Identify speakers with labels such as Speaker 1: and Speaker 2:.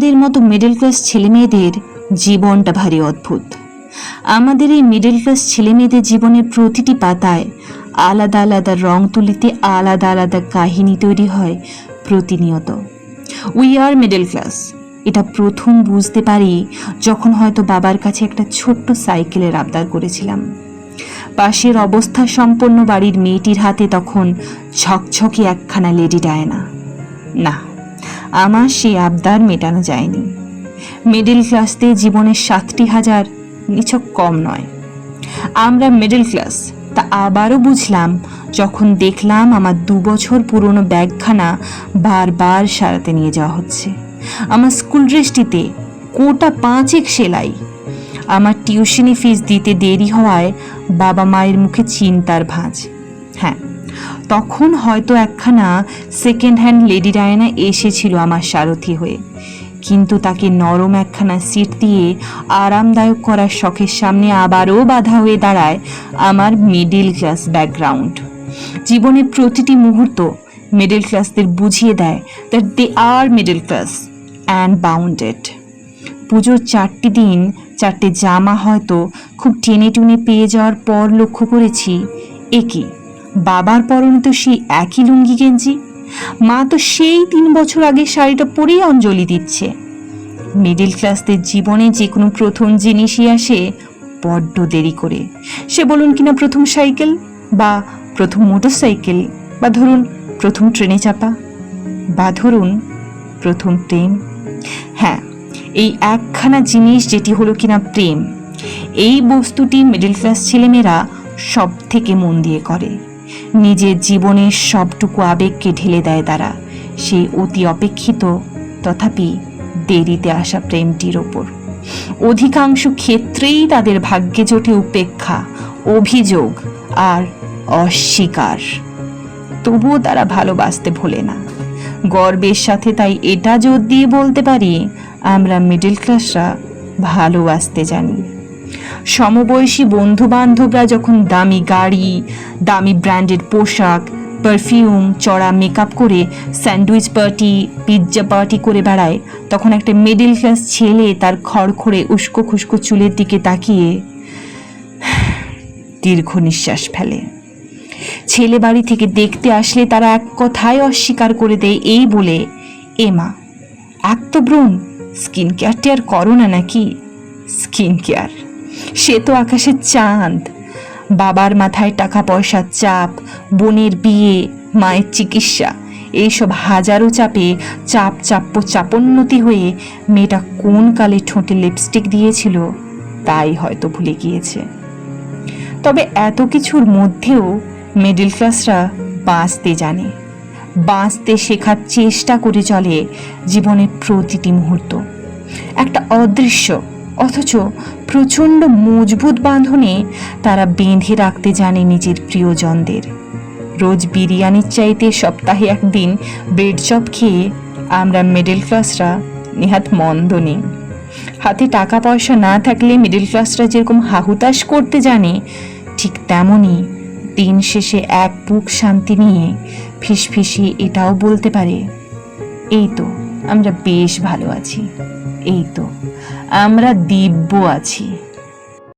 Speaker 1: আমাদের মতো middle class ছেলেমেয়েদের জীবনটা ভারী অদ্ভুত। আমাদের এই মিডল ক্লাস ছেলেমেয়েদের জীবনের প্রতিটি পাতায় আলাদা আলাদা রং তুলিতে আলাদা আলাদা কাহিনী তৈরি হয় প্রতিনিয়ত। উই আর মিডল ক্লাস এটা প্রথম বুঝতে পারি যখন হয়তো বাবার কাছে একটা ছোট্ট সাইকেলের আবদার করেছিলাম। পাশের অবস্থা সম্পন্ন বাড়ির মেয়েটির হাতে তখন ঝকঝকে একখানা লেডি ডায়না। না। আমার সেই আবদার মেটানো যায়নি। মিডল ক্লাসতে জীবনের সাতটি হাজার নিছক কম নয়। আমরা মিডল ক্লাস তা আবারও বুঝলাম যখন দেখলাম আমার দু বছর পুরনো ব্যাগখানা বারবার সারাতে নিয়ে যাওয়া হচ্ছে। আমার স্কুল ড্রেসটিতে কোটা পাঁচেক সেলাই। আমার টিউশনি ফিস দিতে দেরি হওয়ায় বাবা মায়ের মুখে চিন্তার ভাঁজ। তখন হয়তো একখানা সেকেন্ড হ্যান্ড লেডি ডায়না এসেছিল আমার সারথি হয়ে। কিন্তু তাকে নরম একখানা সিট দিয়ে আরামদায়ক করার শখের সামনে আবারও বাধা হয়ে দাঁড়ায় আমার মিডিল ক্লাস ব্যাকগ্রাউন্ড জীবনের প্রতিটি মুহূর্ত মিডল ক্লাসদের বুঝিয়ে দেয় that they are middle class and bounded পুজোর চারটি দিন, চারটে জামা হয়তো খুব টেনে টুনে পেয়ে যাওয়ার পর লক্ষ্য করেছি, এ কি? বাবার পরনে তো সেই একই লুঙ্গি গেঞ্জি। মা তো সেই তিন বছর আগে শাড়িটা পরেই অঞ্জলি দিচ্ছে। মিডিল ক্লাসদের জীবনে যে কোনো প্রথম জিনিসই আসে বড্ড দেরি করে। সে বলুন কিনা প্রথম সাইকেল বা প্রথম মোটর সাইকেল বা ধরুন প্রথম ট্রেনে চাপা বা ধরুন প্রথম প্রেম। হ্যাঁ এই একখানা জিনিস যেটি হলো কিনা প্রেম, এই বস্তুটি মিডল ক্লাস ছেলেমেয়েরা সব থেকে মন দিয়ে করে। নিজের জীবনের সবটুকু আবেগকে ঢেলে দেয় তারা। সেই অতি অপেক্ষিত, তথাপি দেরিতে আসা প্রেমটির ওপর। অধিকাংশ ক্ষেত্রেই তাদের ভাগ্যে জোটে উপেক্ষা, অভিযোগ আর অস্বীকার। তবুও তারা ভালোবাসতে ভোলে না। গর্বের সাথে তাই এটা জোর দিয়ে বলতে পারি, আমরা মিডল ক্লাসরা ভালোবাসতে জানি। সমবয়সী বন্ধু বান্ধবরা যখন দামি গাড়ি, দামি ব্র্যান্ডের পোশাক পারফিউম চড়া মেকআপ করে স্যান্ডউইচ পার্টি পিৎজা পার্টি করে বেড়ায়, তখন একটা মিডল ক্লাস ছেলে তার খড়খড়ে উস্কো খুস্কো চুলের দিকে তাকিয়ে দীর্ঘ নিঃশ্বাস ফেলে। ছেলে বাড়ি থেকে দেখতে আসলে তারা এক কথায় অস্বীকার করে দেয়, এই বলে, এ মা, এক তো ব্রণ স্কিন কেয়ার টেয়ার করো না নাকি? স্কিন কেয়ার সে তো আকাশের চাঁদ। বাবার মাথায় টাকা পয়সার চাপ, বোনের বিয়ে, মায়ের চিকিৎসা, এইসব হাজারো চাপে চাপ চাপ্য চাপোন্নতি হয়ে মেয়েটা কোন কালে ঠোঁটে লিপস্টিক দিয়েছিল তাই হয়তো ভুলে গিয়েছে। তবে এত কিছুর মধ্যেও মিডল ক্লাসরা বাঁচতে জানে, বাঁচতে শেখার চেষ্টা করে চলে জীবনের প্রতিটি মুহূর্ত। একটা অদৃশ্য অথচ প্রচণ্ড মজবুত বাঁধনে তারা বেঁধে রাখতে জানে নিজের প্রিয়জনদের। রোজ বিরিয়ানির চাইতে সপ্তাহে একদিন ব্রেড চপ খেয়ে আমরা মিডল ক্লাসরা নেহাত মন্দ নেই। হাতে টাকা পয়সা না থাকলে মিডল ক্লাসরা যেরকম হাহুতাশ করতে জানে, ঠিক তেমনই দিন শেষে এক বুক শান্তি নিয়ে ফিসফিসিয়ে এটাও বলতে পারে, এই তো আমরা বেশ ভালো আছি। এই তো আমরা দিব্য আছি।